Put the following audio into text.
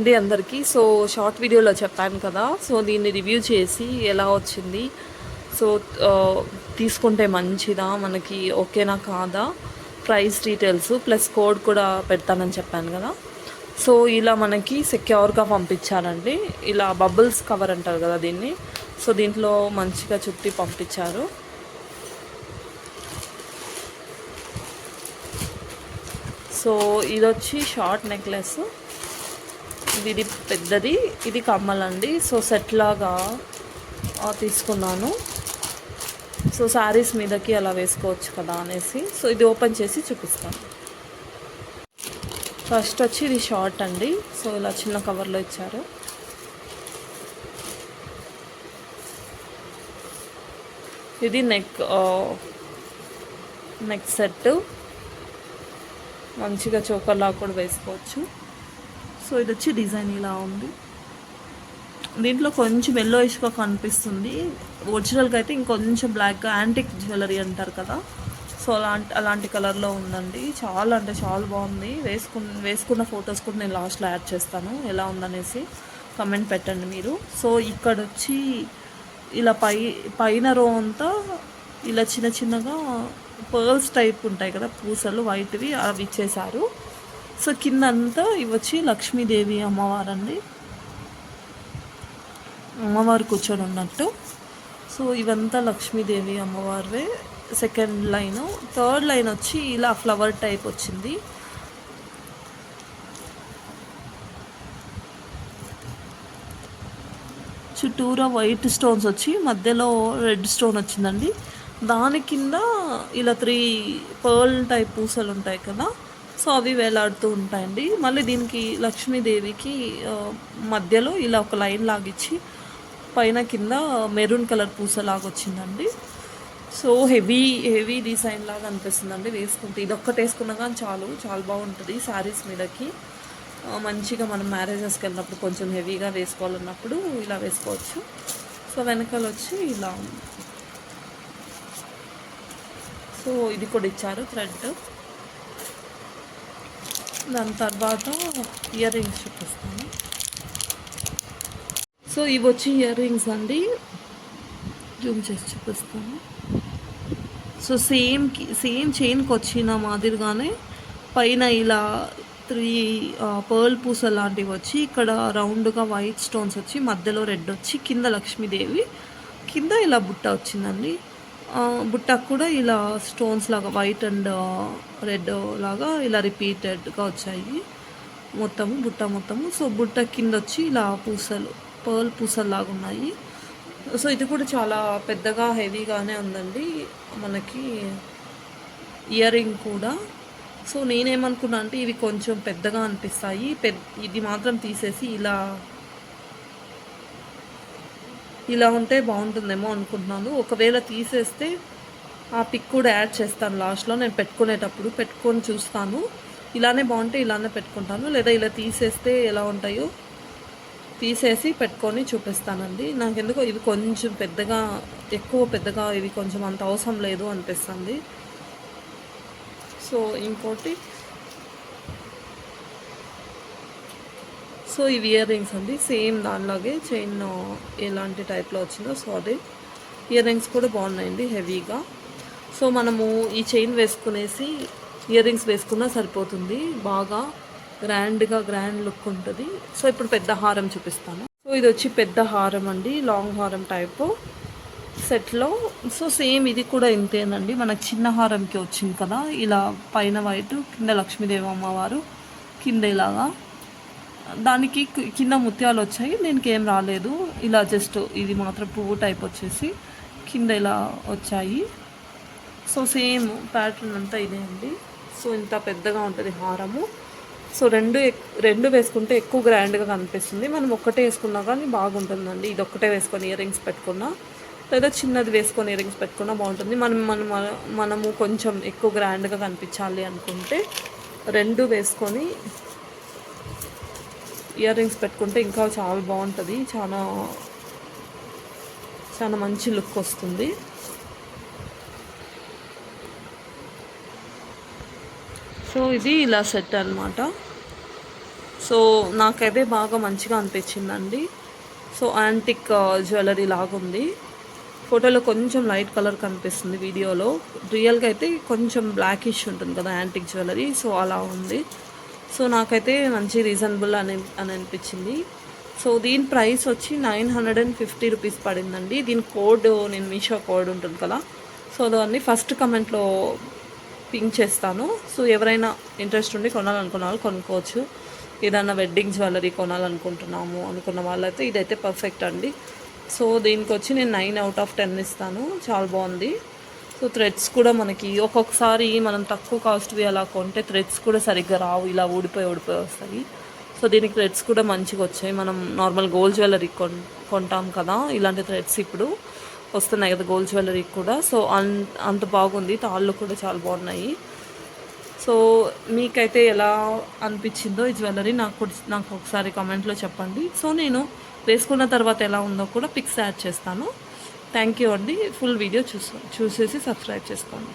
అండి అందరికీ. So short వీడియోలో చెప్పాను కదా. సో దీన్ని రివ్యూ చేసి ఎలా వచ్చింది? సో తీసుకుంటే మంచిదా? మనకి ఓకేనా కాదా? ప్రైస్ డీటెయిల్స్ ప్లస్ కోడ్ కూడా పెడతానని చెప్పాను కదా. సో ఇలా మనకి సెక్యూర్గా పంపించారండి. ఇలా బబుల్స్ కవర్ అంటారు కదా దీన్ని. సో దీంట్లో మంచిగా చుట్టి పంపించారు. సో ఇది వచ్చి షార్ట్ నెక్లెస్. ఇది పెద్దది ఇది కమ్మలండి. సో సెట్ లాగా తీసుకున్నాను. సో శారీస్ మీదకి అలా వేసుకోవచ్చు కదా అనేసి. సో ఇది ఓపెన్ చేసి చూపిస్తాను. ఫస్ట్ వచ్చి ఇది షార్ట్ అండి. సో ఇలా చిన్న కవర్లో ఇచ్చారు. ఇది నెక్ నెక్ సెట్. మంచిగా చోకర్లా కూడా వేసుకోవచ్చు. సో ఇది వచ్చి డిజైన్ ఇలా ఉంది. దీంట్లో కొంచెం ఎల్లోయిష్గా కనిపిస్తుంది. ఒరిజినల్గా అయితే ఇంకొంచెం బ్లాక్ యాంటిక్ జ్యువెలరీ అంటారు కదా. సో అలాంటి అలాంటి కలర్లో ఉందండి. చాలా అంటే చాలా బాగుంది. వేసుకున్న వేసుకున్న ఫొటోస్ కూడా నేను లాస్ట్లో యాడ్ చేస్తాను. ఎలా ఉందనేసి కమెంట్ పెట్టండి మీరు. సో ఇక్కడ వచ్చి ఇలా పై పైన రో అంతా ఇలా చిన్న చిన్నగా పర్ల్స్ టైప్ ఉంటాయి కదా పూసలు వైట్వి అవి ఇచ్చేసారు సో కింద అంతా ఇవచ్చి వచ్చి లక్ష్మీదేవి అమ్మవారండి. అమ్మవారు కూర్చొని ఉన్నట్టు సో ఇవంతా లక్ష్మీదేవి అమ్మవారివే. సెకండ్ లైన్ థర్డ్ లైన్ వచ్చి ఇలా ఫ్లవర్ టైప్ వచ్చింది. చుట్టూరా వైట్ స్టోన్స్ వచ్చి మధ్యలో రెడ్ స్టోన్ వచ్చిందండి. దాని కింద ఇలా త్రీ పర్ల్ టైప్ పూసలు ఉంటాయి కదా సో అవి వేలాడుతూ ఉంటాయండి. మళ్ళీ దీనికి లక్ష్మీదేవికి మధ్యలో ఇలా ఒక లైన్ లాగిచ్చి పైన కింద మెరూన్ కలర్ పూస లాగా వచ్చిందండి సో హెవీ హెవీ డిజైన్ లాగా అనిపిస్తుందండి వేసుకుంటే. ఇది ఒక్కటి వేసుకున్నా కానీ చాలు చాలా బాగుంటుంది శారీస్ మీదకి. మంచిగా మనం మ్యారేజెస్కి వెళ్ళినప్పుడు కొంచెం హెవీగా వేసుకోవాలన్నప్పుడు ఇలా వేసుకోవచ్చు. సో వెనకాల వచ్చి ఇలా సో ఇది కూడా ఇచ్చారు థ్రెడ్. దాని తర్వాత ఇయర్ రింగ్స్ చూపిస్తాను. సో ఇవి వచ్చి ఇయర్ రింగ్స్ అండి. జూమ్ చేసి చూపిస్తాను. సో సేమ్ సేమ్ చైన్కి వచ్చిన మాదిరిగానే పైన ఇలా త్రీ పర్ల్ పూస లాంటివి వచ్చి ఇక్కడ రౌండ్గా వైట్ స్టోన్స్ వచ్చి మధ్యలో రెడ్ వచ్చి కింద లక్ష్మీదేవి. కింద ఇలా బుట్ట వచ్చిందండి. బుట్టకు కూడా ఇలా స్టోన్స్ లాగా వైట్ అండ్ రెడ్ లాగా ఇలా రిపీటెడ్గా వచ్చాయి. మొత్తము బుట్ట మొత్తము. సో బుట్ట కింద వచ్చి ఇలా పూసలు పర్ల్ పూసలు లాగా ఉన్నాయి. సో ఇది కూడా చాలా పెద్దగా హెవీగానే ఉందండి. మనకి ఇయర్ రింగ్ కూడా. సో నేనేమనుకున్నా అంటే ఇవి కొంచెం పెద్దగా అనిపిస్తాయి. పెద్ద ఇది మాత్రం తీసేసి ఇలా ఇలా ఉంటే బాగుంటుందేమో అనుకుంటున్నాను. ఒకవేళ తీసేస్తే ఆ పిక్ కూడా యాడ్ చేస్తాను లాస్ట్లో. నేను పెట్టుకునేటప్పుడు పెట్టుకొని చూస్తాను. ఇలానే బాగుంటే ఇలానే పెట్టుకుంటాను. లేదా ఇలా తీసేస్తే ఎలా ఉంటాయో తీసేసి పెట్టుకొని చూపిస్తానండి. నాకు ఎందుకో ఇవి కొంచెం పెద్దగా ఎక్కువ పెద్దగా ఇవి కొంచెం అంత అవసరం లేదు అనిపిస్తుంది. సో ఇంకోటి సో ఇవి ఇయర్ రింగ్స్ అండి. సేమ్ దానిలాగే చైన్ ఎలాంటి టైప్లో వచ్చిందో సో అదే. ఇయర్ రింగ్స్ కూడా బాగున్నాయండి హెవీగా. సో మనము ఈ చైన్ వేసుకునేసి ఇయర్ రింగ్స్ వేసుకున్నా సరిపోతుంది. బాగా గ్రాండ్గా గ్రాండ్ లుక్ ఉంటుంది. సో ఇప్పుడు పెద్ద హారం చూపిస్తాను. సో ఇది వచ్చి పెద్ద హారం అండి లాంగ్ హారం టైపు. సెట్లో సో సేమ్ ఇది కూడా ఇంతేనండి. మనకు చిన్న హారంకి వచ్చింది కదా ఇలా పైన వైట్ కింద లక్ష్మీదేవి అమ్మవారు కింద ఇలాగా. దానికి కింద ముత్యాలు వచ్చాయి. దీనికి ఏం రాలేదు. ఇలా జస్ట్ ఇది మాత్రం పువ్వు టైప్ వచ్చేసి కింద ఇలా వచ్చాయి. సో సేమ్ ప్యాటర్న్ అంతా ఇదే అండి. సో ఇంత పెద్దగా ఉంటుంది హారము. సో రెండు రెండు వేసుకుంటే ఎక్కువ గ్రాండ్గా కనిపిస్తుంది. మనం ఒక్కటే వేసుకున్నా కానీ బాగుంటుందండి. ఇది ఒక్కటే వేసుకొని ఇయర్ రింగ్స్ పెట్టుకున్నా లేదా చిన్నది వేసుకొని ఇయర్ రింగ్స్ పెట్టుకున్నా బాగుంటుంది. మనం మనం మనము కొంచెం ఎక్కువ గ్రాండ్గా కనిపించాలి అనుకుంటే రెండు వేసుకొని ఇయర్ రింగ్స్ పెట్టుకుంటే ఇంకా చాలా బాగుంటుంది. చాలా చాలా మంచి లుక్ వస్తుంది. సో ఇది ఇలా సెట్ అన్నమాట. సో నాకైతే బాగా మంచిగా అనిపించిందండి. సో యాంటిక్ జ్యువెలరీ లాగుంది. ఫోటోలో కొంచెం లైట్ కలర్ కనిపిస్తుంది వీడియోలో రియల్గా అయితే కొంచెం బ్లాకిష్ ఉంటుంది కదా యాంటిక్ జ్యువెలరీ సో అలా ఉంది. సో నాకైతే మంచి రీజనబుల్ అని అని అనిపించింది. సో దీని ప్రైస్ వచ్చి nine hundred and fifty rupees పడిందండి. దీని కోడ్ నేను మీషో కోడ్ ఉంటుంది కదా. సో దాన్ని ఫస్ట్ కమెంట్లో పింక్ చేస్తాను. సో ఎవరైనా ఇంట్రెస్ట్ ఉండి కొనాలనుకున్న వాళ్ళు కొనుక్కోవచ్చు. ఏదైనా వెడ్డింగ్ జ్యువెలరీ కొనాలనుకుంటున్నాము అనుకున్న వాళ్ళైతే ఇదైతే పర్ఫెక్ట్ అండి. సో దీనికి వచ్చి నేను నైన్ అవుట్ ఆఫ్ టెన్ ఇస్తాను. చాలా బాగుంది. సో థ్రెడ్స్ కూడా మనకి ఒక్కొక్కసారి మనం తక్కువ కాస్ట్వి అలా కొంటే థ్రెడ్స్ కూడా సరిగ్గా రావు. ఇలా ఊడిపోయి ఊడిపోయి వస్తాయి. సో దీనికి థ్రెడ్స్ కూడా మంచిగా వచ్చాయి. మనం నార్మల్ గోల్డ్ జ్యువెలరీ కొన్ కొంటాం కదా ఇలాంటి థ్రెడ్స్ ఇప్పుడు వస్తున్నాయి కదా గోల్డ్ జ్యువెలరీ కూడా. సో అంత బాగుంది. తాళ్ళు కూడా చాలా బాగున్నాయి. సో మీకైతే ఎలా అనిపించిందో ఈ జ్యువెలరీ నాకు నాకు ఒకసారి కామెంట్లో చెప్పండి. సో నేను వేసుకున్న తర్వాత ఎలా ఉందో కూడా పిక్స్ యాడ్ చేస్తాను. థ్యాంక్ యూ అండి. ఫుల్ వీడియో చూసా చూసేసి సబ్స్క్రైబ్ చేసుకోండి.